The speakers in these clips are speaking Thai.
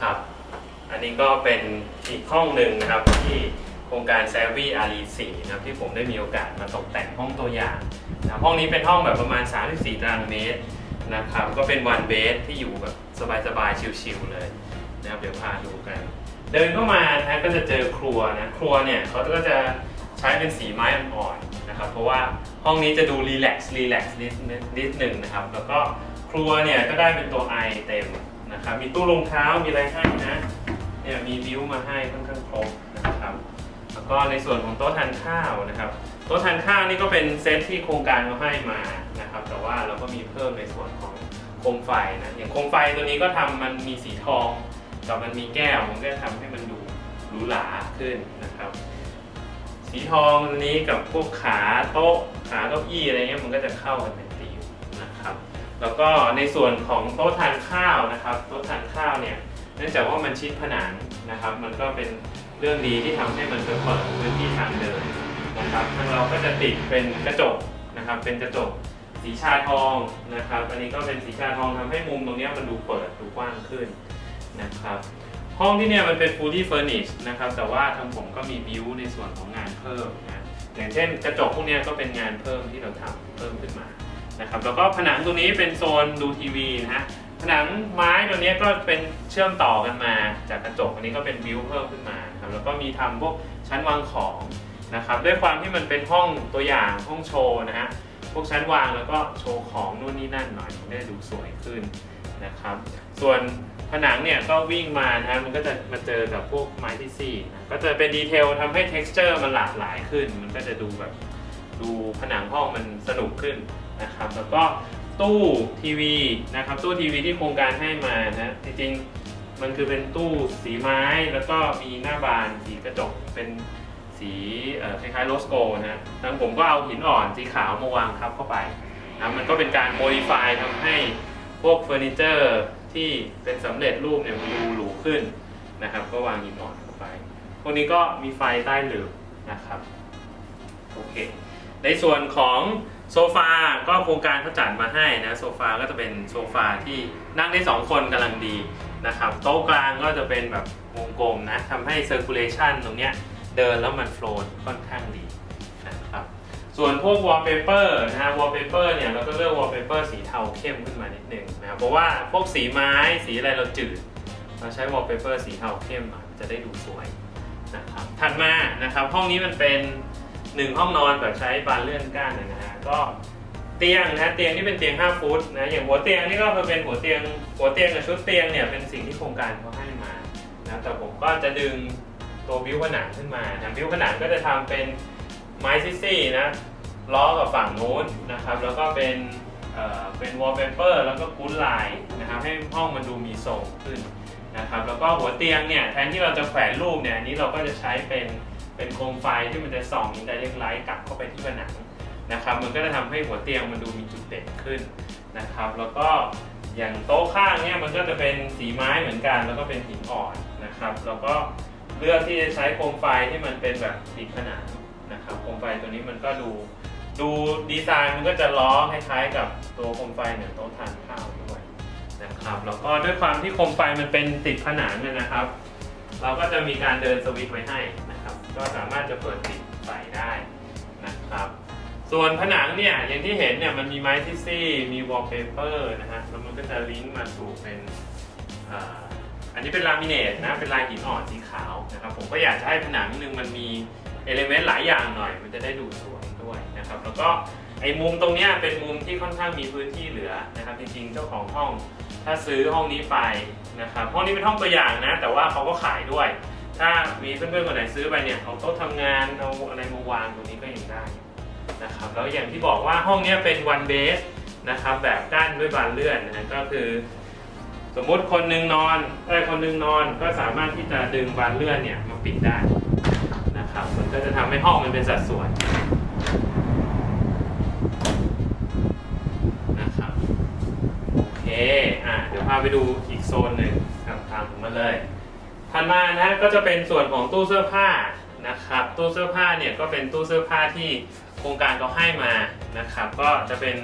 ครับ อันนี้ก็เป็นอีกห้องหนึ่งนะครับที่โครงการ s a v y อารี4นะครับที่ผมได้มีโอกาสมาตกแต่งห้องตัวอย่างนะห้องนี้เป็นห้องแบบประมาณ 34ตารางเมตรนะครับ ก็เป็นวันเบสที่อยู่แบบสบายๆชิลๆเลยนะครับเดี๋ยวพาดูกัน เดินเข้ามานะฮะก็จะเจอครัวนะครัวเนี่ยเขาก็จะใช้เป็นสีไม้อ่อนๆนะครับ เพราะว่าห้องนี้จะดูรีแลกซ์รีแลกซ์นิดนิดหนึ่งนะครับ แล้วก็ครัวเนี่ยก็ได้เป็นตัวไอเต็ม นะครับ มีตู้รองเท้ามีอะไรให้นะ เนี่ยมีวิวมาให้ค่อนข้างครบนะครับ แล้วก็ในส่วนของโต๊ะทานข้าวนะครับ โต๊ะทานข้าวนี่ก็เป็นเซตที่โครงการเขาให้มานะครับ แต่ว่าเราก็มีเพิ่มในส่วนของโคมไฟนะ อย่างโคมไฟตัวนี้ก็ทำมันมีสีทองกับมันมีแก้วมันก็จะทำให้มันดูหรูหราขึ้นนะครับ สีทองตัวนี้กับพวกขาโต๊ะขาเก้าอี้อะไรเงี้ยมันก็จะเข้ากันเป็นธีมนะครับ แล้วก็ในส่วนของโต๊ะทานข้าวนะครับโต๊ะทานข้าวเนี่ยเนื่องจากว่ามันชิดผนังนะครับ มันก็เป็นเรื่องดีที่ทำให้มันเปิดพื้นที่ทางเดินนะครับทางเราก็จะติดเป็นกระจกนะครับ เป็นกระจกสีชาทองนะครับ อันนี้ก็เป็นสีชาทองทำให้มุมตรงนี้มันดูเปิดดูกว้างขึ้นนะครับ ห้องที่เนี่ยมันเป็น fully furnished นะครับ แต่ว่าทางผมก็มีบิวในส่วนของงานเพิ่มนะอย่างเช่นกระจกพวกนี้ก็เป็นงานเพิ่มที่เราทำเพิ่มขึ้นมา นะครับแล้วก็ผนังตรงนี้เป็นโซนดูทีวีนะฮะผนังไม้ตัวนี้ก็เป็นเชื่อมต่อกันมา จากกระจกอันนี้ก็เป็นวิวเพิ่มขึ้นมาครับแล้วก็มีทำพวกชั้นวางของนะครับด้วยความที่มันเป็นห้องตัวอย่างห้องโชว์นะฮะพวกชั้นวางแล้วก็โชว์ของนู่นนี่นั่นหน่อยได้ดูสวยขึ้นนะครับส่วนผนังเนี่ยก็วิ่งมานะฮะมันก็จะมาเจอกับพวกไม้ที่ซี่นะก็จะเป็นดีเทลทำให้ t e x t อร์มันหลากหลายขึ้น มันก็จะดูแบบดูผนังห้องมันสนุกขึ้น นะครับแล้วก็ตู้ทีวีนะครับตู้ทีวีที่โครงการให้มานะจริงๆมันคือเป็นตู้สีไม้แล้วก็มีหน้าบานสีกระจกเป็นสีคล้ายๆโรสโกนะฮะทางผมก็เอาหินอ่อนสีขาวมาวางทับเข้าไปนะมันก็เป็นการโมดิฟายทำให้พวกเฟอร์นิเจอร์ที่เป็นสำเร็จรูปเนี่ยมันดูหรูขึ้นนะครับ ก็วางหินอ่อนเข้าไป พวกนี้ก็มีไฟใต้หลืบนะครับ โอเค ในส่วนของ โซฟาก็โครงการเขาจัดมาให้นะโซฟาก็จะเป็นโซฟาที่นั่งได้ 2 คนกำลังดีนะครับโต๊ะกลางก็จะเป็นแบบวงกลมนะทำให้เซอร์คูลเลชันตรงเนี้ยเดินแล้วมันโฟล์ค่อนข้างดีนะครับส่วนพวกวอลเปเปอร์นะฮะวอลเปเปอร์เนี่ยเราก็เลือกวอลเปเปอร์สีเทาเข้มขึ้นมานิดนึงนะเพราะว่าพวกสีไม้สีอะไรเราจืด เราใช้วอลเปเปอร์สีเทาเข้มจะได้ดูสวยนะครับถัดมานะครับห้องนี้มันเป็น หนึ่งห้องนอนแบบใช้บานเลื่อนก้านนะฮะก็เตียงนะเตียงที่เป็นเตียง 5 ฟุตนะอย่างหัวเตียงนี่ก็เป็นหัวเตียงหัวเตียงกับชุดเตียงเนี่ยเป็นสิ่งที่โครงการเขาให้มานะแต่ผมก็จะดึงตัวบิวผนังขึ้นมานะบิวผนังก็จะทำเป็นไม้ซิซี่นะล้อกับฝั่งนู้นนะครับแล้วก็เป็นเอ่อเป็นวอลเปเปอร์แล้วก็กู๊ดไลน์นะครับให้ห้องมันดูมีทรงขึ้นนะครับแล้วก็หัวเตียงเนี่ยแทนที่เราจะแขวนรูปเนี่ยอันนี้เราก็จะใช้เป็น เป็นโคมไฟที่มันจะส่องอินไดเรกไลท์กลับเข้าไปที่ผนังนะครับ มันก็จะทำให้หัวเตียงมันดูมีจุดเด่นขึ้นนะครับ แล้วก็อย่างโต๊ะข้างเนี่ยมันก็จะเป็นสีไม้เหมือนกัน แล้วก็เป็นหินอ่อนนะครับ แล้วก็เลือกที่จะใช้โคมไฟที่มันเป็นแบบติดผนังนะครับโคมไฟตัวนี้มันก็ดูดูดีไซน์มันก็จะล้อคล้ายๆกับตัวโคมไฟเหนือโต๊ะทานข้าวด้วยนะครับแล้วก็ด้วยความที่โคมไฟมันเป็นติดผนังเนี่ยนะครับ เราก็จะมีการเดินสวิตช์ไว้ให้ ก็สามารถจะเปิดปิดไฟได้นะครับ ส่วนผนังเนี่ยอย่างที่เห็นเนี่ยมันมีไม้ที่ซี่มีวอลเปเปอร์นะฮะแล้วมันก็จะลิงก์มาสู่เป็นอ,อันนี้เป็นลามิเนตนะเป็นลายหินอ่อนสีขาวนะครับผมก็อยากจะให้ผนังนึงมันมีเอลิเมนต์หลายอย่างหน่อย มันจะได้ดูสวยด้วยนะครับ แล้วก็ไอ้มุมตรงเนี้ยเป็นมุมที่ค่อนข้างมีพื้นที่เหลือนะครับจริงๆเจ้าของห้องถ้าซื้อห้องนี้ไปนะครับห้องนี้เป็นห้องตัวอย่างนะ แต่ว่าเขาก็ขายด้วย ถ้ามีเพื่อนๆคนไหนซื้อไปเนี่ยเขาโต๊ะทำงานเอาอะไรมาวางตรงนี้ก็ยังได้นะครับแล้วอย่างที่บอกว่าห้องนี้เป็น one base นะครับแบบกั้นด้วยบานเลื่อนนะก็คือ สมมุติคนหนึงนอนเอ้คนหนึงนอนก็สามารถที่จะดึงบานเลื่อนเนี่ยมาปิดได้นะครับมันก็จะทำให้ห้องมันเป็นสัดส่วนนะครับโอเคอะเดี๋ยวพาไปดูอีกโซนหนึ่งตามผมมาเลย ถัดมานะก็จะเป็นส่วนของตู้เสื้อผ้านะครับ ตู้เสื้อผ้าเนี่ยก็เป็นตู้เสื้อผ้าที่โครงการเขาให้มานะครับ ก็จะเป็น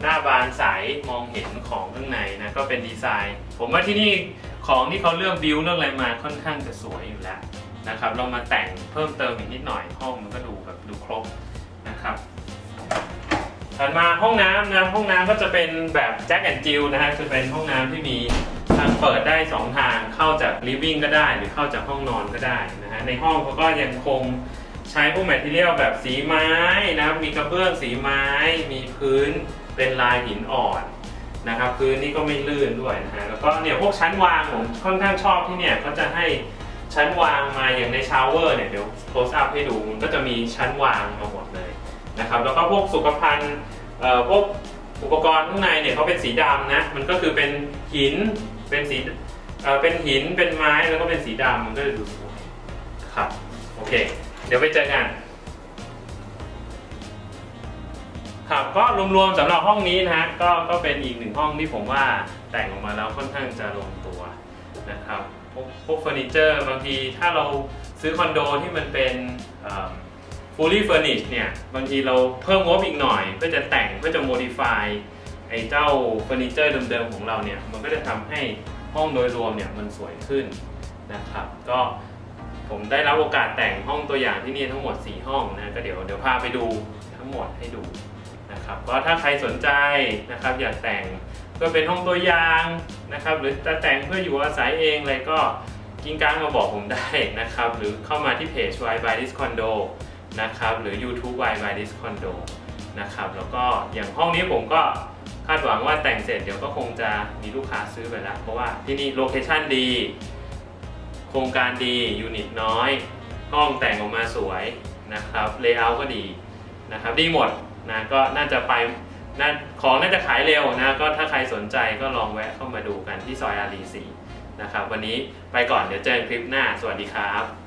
หน้าบานใสมองเห็นของข้างในนะก็เป็นดีไซน์ ผมว่าที่นี่ของที่เขาเลือกบิวเลือกอะไรมาค่อนข้างจะสวยอยู่แล้วนะครับเรามาแต่งเพิ่มเติมอีกนิดหน่อยห้องมันก็ดูแบบดูครบนะครับถัดมาห้องน้ำนะห้องน้ำก็จะเป็นแบบแจ็คแอนจิลนะฮะคือเป็นห้องน้ำที่มี ทางเปิดได้สองทางเข้าจากลิฟวิ่งก็ได้ หรือเข้าจากห้องนอนก็ได้นะฮะในห้องเขาก็ยังคงใช้พวกแมทเทียลแบบสีไม้นะครับมีกระเบื้องสีไม้ มีพื้นเป็นลายหินอ่อนนะครับพื้นนี่ก็ไม่ลื่นด้วยนะฮะแล้วก็เนี่ยพวกชั้นวางผมค่อนข้างชอบที่เนี่ยเขาจะให้ชั้นวางมาอย่างในชาวเวอร์เนี่ยเดี๋ยวโคสอัพให้ดูมันก็จะมีชั้นวางมาหมดเลยนะครับแล้วก็พวกสุขภัณฑ์เอ่อพวกอุปกรณ์ข้างในเนี่ยเขาเป็นสีดำนะมันก็คือเป็นหิน เป็นสีเอ่อเป็นหินเป็นไม้แล้วก็เป็นสีดำมันก็จะดูสวยครับโอเค เดี๋ยวไปเจอกันครับก็รวมๆสำหรับห้องนี้นะฮะก็ก็เป็นอีกหนึ่งห้องที่ผมว่าแต่งออกมาแล้วค่อนข้างจะลงตัวนะครับพวกพวกเฟอร์นิเจอร์บางทีถ้าเราซื้อคอนโดที่มันเป็น fully furnished เนี่ย บางทีเราเพิ่มงบอีกหน่อย เพื่อจะแต่งเพื่อจะ modify ไอ้เจ้าเฟอร์นิเจอร์เดิมๆของเราเนี่ยมันก็จะทำให้ห้องโดยรวมเนี่ยมันสวยขึ้นนะครับ ก็ผมได้รับโอกาสแต่งห้องตัวอย่างที่นี่ทั้งหมด 4 ห้องนะก็เดี๋ยวเดี๋ยวพาไปดูทั้งหมดให้ดูนะครับก็ถ้าใครสนใจนะครับอยากแต่งเพื่อเป็นห้องตัวอย่างนะครับ หรือจะแต่งเพื่ออยู่อาศัยเองอะไรก็กิ้งก้างมาบอกผมได้นะครับ หรือเข้ามาที่เพจ why by this condo นะครับหรือ YouTube Y by this condo นะครับแล้วก็อย่างห้องนี้ผมก็าดหวังว่าแต่งเสร็จเดี๋ยวก็คงจะมีลูกค้าซื้อไปแล้ว เพราะว่าที่นี่โลเคชั่นดี โครงการดียูนิตน้อย ห้องแต่งออกมาสวยนะครับเลเยอร์ก็ดีนะครับดีหมดนะก็น่าจะไปน่าของน่าจะขายเร็วนะก็ถ้าใครสนใจก็ลองแวะเข้ามาดูกันที่ซอยอารีสีนะครับวันนี้ไปก่อนเดี๋ยวเจอกันคลิปหน้า สวัสดีครับ